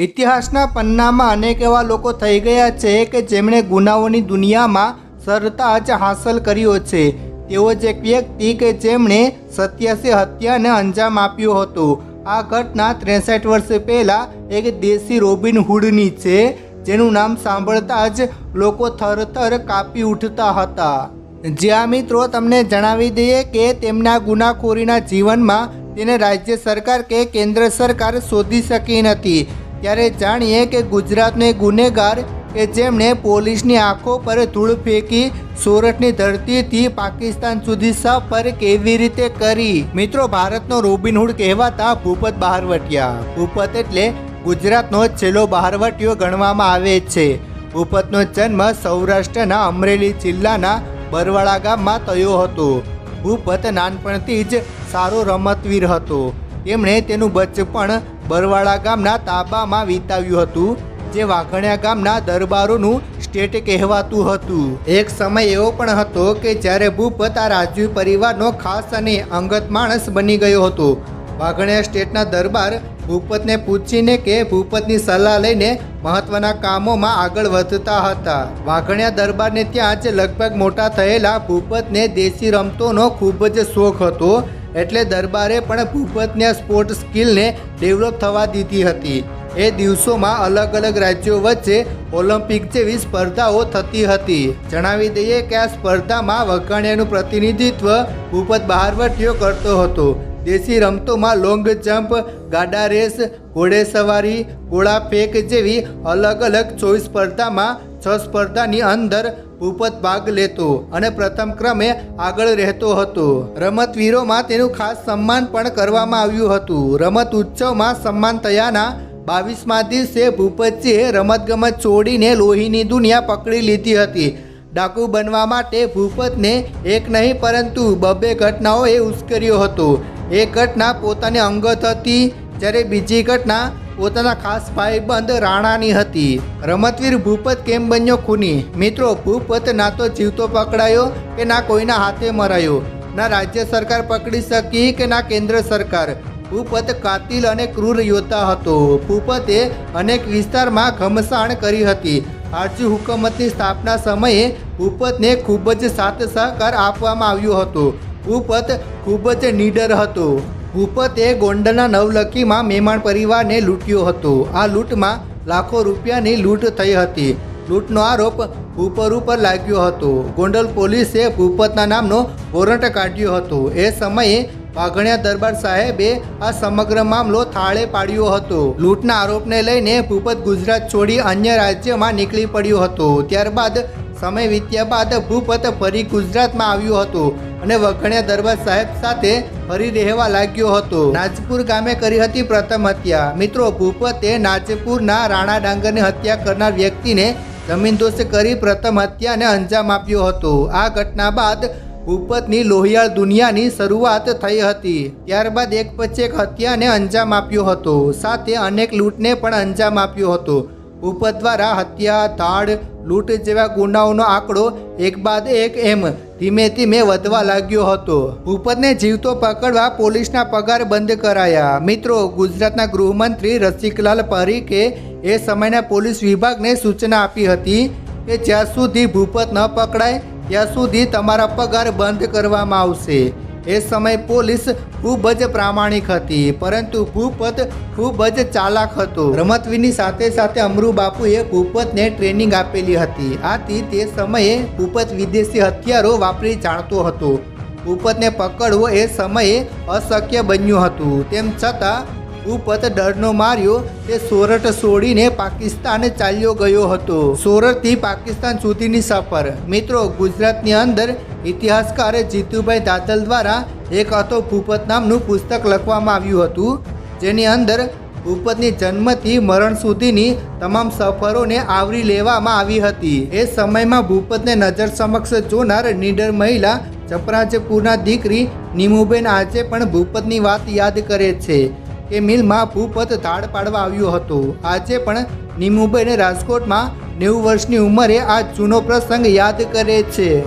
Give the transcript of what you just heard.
ઇતિહાસના પન્નામાં અનેક એવા લોકો થઈ ગયા છે કે જેમણે ગુનાઓની દુનિયામાં સરતાજ હાંસલ કર્યો છે. તેઓ જ એક વ્યક્તિ કે જેમણે સત્યાસી હત્યાને અંજામ આપ્યો હતો. આ ઘટના ત્રેસઠ વર્ષ પહેલાં એક દેશી રોબિન હુડની છે, જેનું નામ સાંભળતા જ લોકો થરથર કાપી ઉઠતા હતા. જ્યાં મિત્રો, તમને જણાવી દઈએ કે તેમના ગુનાખોરીના જીવનમાં તેને રાજ્ય સરકાર કે કેન્દ્ર સરકાર શોધી શકી નથી. ત્યારે જાણીએ કે ગુજરાતનો એક ગુનેગાર કે જેમણે પોલીસની આંખો પર ધૂળ ફેંકી સોરઠની ધરતીથી પાકિસ્તાન સુધી સફર કેવી રીતે કરી? મિત્રો, ભારતનો રોબિનહુડ કહેવાતા ભૂપત બહારવટિયા. ભૂપત એટલે ગુજરાતનો છેલ્લો બહારવટીયો ગણવામાં આવે છે. ભૂપતનો જન્મ સૌરાષ્ટ્રના અમરેલી જિલ્લાના બરવાળા ગામમાં થયો હતો. ભૂપત નાનપણથી જ સારો રમતવીર હતો. તેમણે તેનું બચપણ બરવાળા ગામના તાબામાં વિતાવ્યું હતું, જે વાઘણિયા ગામના દરબારોનું સ્ટેટ કહેવાતું હતું. એક સમય એવો પણ હતો કે જ્યારે ભૂપત આ રાજવી પરિવારનો ખાસ અને અંગત માણસ બની ગયો હતો. વાઘણિયા સ્ટેટના દરબાર ભૂપતને પૂછીને કે ભૂપતની સલાહ લઈને મહત્વના કામોમાં આગળ વધતા હતા. વાઘણિયા દરબારને ત્યાં જ લગભગ મોટા થયેલા ભૂપતને દેશી રમતોનો ખૂબ જ શોખ હતો. એટલે દરબારે પણ ભૂપતને સ્પોર્ટ સ્કિલને ડેવલપ થવા દીધી હતી. એ દિવસોમાં અલગ અલગ રાજ્યો વચ્ચે ઓલિમ્પિક જેવી સ્પર્ધાઓ થતી હતી. જણાવી દઈએ કે આ સ્પર્ધામાં વઘાણિયાનું પ્રતિનિધિત્વ ભૂપત બહારવટીઓ કરતો હતો. દેશી રમતોમાં લોંગ જમ્પ ગાડા રેસ ઘોડેસવારી ગોળા ફેંક જેવી અલગ અલગ ચોવીસ સ્પર્ધામાં છ સ્પર્ધાની અંદર ભૂપત ભાગ લેતો અને પ્રથમ ક્રમે આગળ રહેતો હતો. રમતવીરોમાં તેનું ખાસ સન્માન પણ કરવામાં આવ્યું હતું. રમત ઉત્સવમાં સન્માન થયાના બાવીસમા દિવસે ભૂપતજીએ રમતગમત છોડીને લોહીની દુનિયા પકડી લીધી હતી. ડાકુ બનવા માટે ભૂપતને એક નહીં, પરંતુ બબ્બે ઘટનાઓએ ઉશ્કેર્યો હતો. એક ઘટના પોતાની અંગત હતી. જ્યારે બીજી ઘટના પોતાના ખાસ ભાઈબંધ રાણાની હતી. રમતવીર ભૂપત કેમ બન્યો ખૂની? મિત્રો, ભૂપત ના તો જીવતો પકડાયો કે ના કોઈના હાથે મરાયો? ના રાજ્ય સરકાર પકડી શકી કે ના કેન્દ્ર સરકાર? ભૂપત કાતિલ અને ક્રૂર યોદ્ધા હતો. ભૂપતે અનેક વિસ્તારમાં ઘમસાણ કરી હતી. આરજી હુકુમતની સ્થાપના સમયે ભૂપતને ખૂબ જ સાથ સહકાર આપવામાં આવ્યો હતો. ભૂપત ખૂબ જ નીડર હતો. ભૂપતે ગોંડલના નવલખીમાં મહેમાન પરિવારને લૂંટ્યો હતો. આ લૂંટમાં લાખો રૂપિયાની લૂંટ થઈ હતી. લૂંટનો આરોપ ભૂપર ઉપર લાગ્યો હતો. ગોંડલ પોલીસે ભૂપતના નામનો વોરંટ કાઢ્યો હતો. એ સમયે વાઘણિયા દરબાર સાહેબે આ સમગ્ર મામલો થાળે પાડ્યો હતો. લૂંટના આરોપને લઈને ભૂપત ગુજરાત છોડી અન્ય રાજ્યમાં નીકળી પડ્યો હતો. ત્યારબાદ સમય વીત્યા બાદ ભૂપત ફરી ગુજરાતમાં આવ્યો હતો. અને વઘણિયા દરબાર સાહેબ સાથે ફરી રહેવા લાગ્યો હતો. નાજપુર ગામે કરી હતી પ્રથમ હત્યા. મિત્રો, ભૂપતે નાજપુરના રાણા ડાંગરની હત્યા કરનાર વ્યક્તિને જમીનદોસ્ત કરી પ્રથમ હત્યાને અંજામ આપ્યો હતો. આ ઘટના બાદ ભૂપતની લોહિયાળ દુનિયાની શરૂઆત થઈ હતી. ત્યારબાદ એક પછી એક હત્યાને અંજામ આપ્યો હતો. સાથે અનેક લૂંટને પણ અંજામ આપ્યો હતો. ભૂપત દ્વારા હત્યા ધાડ લૂંટ જેવા ગુનાઓનો આંકડો એક બાદ એક એમ ધીમે ધીમે વધવા લાગ્યો હતો. ભૂપતને જીવતો પકડવા પોલીસના પગાર બંધ કરાયા. મિત્રો, ગુજરાતના ગૃહમંત્રી રસિકલાલ પરીકે એ સમયના પોલીસ વિભાગને સૂચના આપી હતી કે જ્યાં સુધી ભૂપત ન પકડાય, ત્યાં સુધી તમારા પગાર બંધ કરવામાં આવશે. એ સમયે પોલીસ ખૂબ જ પ્રામાણિક હતી, પરંતુ ભૂપત ખૂબ જ ચાલાક હતો. રમતવીરની સાથે સાથે અમરુ બાપુએ ભૂપતને ટ્રેનિંગ આપેલી હતી. આથી તે સમયે ભૂપત વિદેશી હથિયારો વાપરી જાણતો હતો. ભૂપતને પકડવો એ સમયે અશક્ય બન્યું હતું. તેમ છતાં ભૂપત ડરનો માર્યો તે સોરઠ છોડીને પાકિસ્તાન ચાલ્યો ગયો હતો. સોરઠથી પાકિસ્તાન સુધીની સફર. મિત્રો, ગુજરાતની અંદર ઇતિહાસકાર જીતુભાઈ દાદલ દ્વારા એક હતો ભૂપત નામનું પુસ્તક લખવામાં આવ્યું હતું, જેની અંદર ભૂપતની જન્મથી મરણ સુધીની તમામ સફરોને આવરી લેવામાં આવી હતી. એ સમયમાં ભૂપતને નજર સમક્ષ જોનાર નીડર મહિલા ચપરાજપુરના દીકરી નીમુબેન આજે પણ ભૂપતની વાત યાદ કરે છે. કે મિલમાં ભૂપત ધાડ પાડવા આવ્યો હતો. આજે પણ નીમુબેન રાજકોટમાં નેવું વર્ષની ઉંમરે આ જૂનો પ્રસંગ યાદ કરે છે.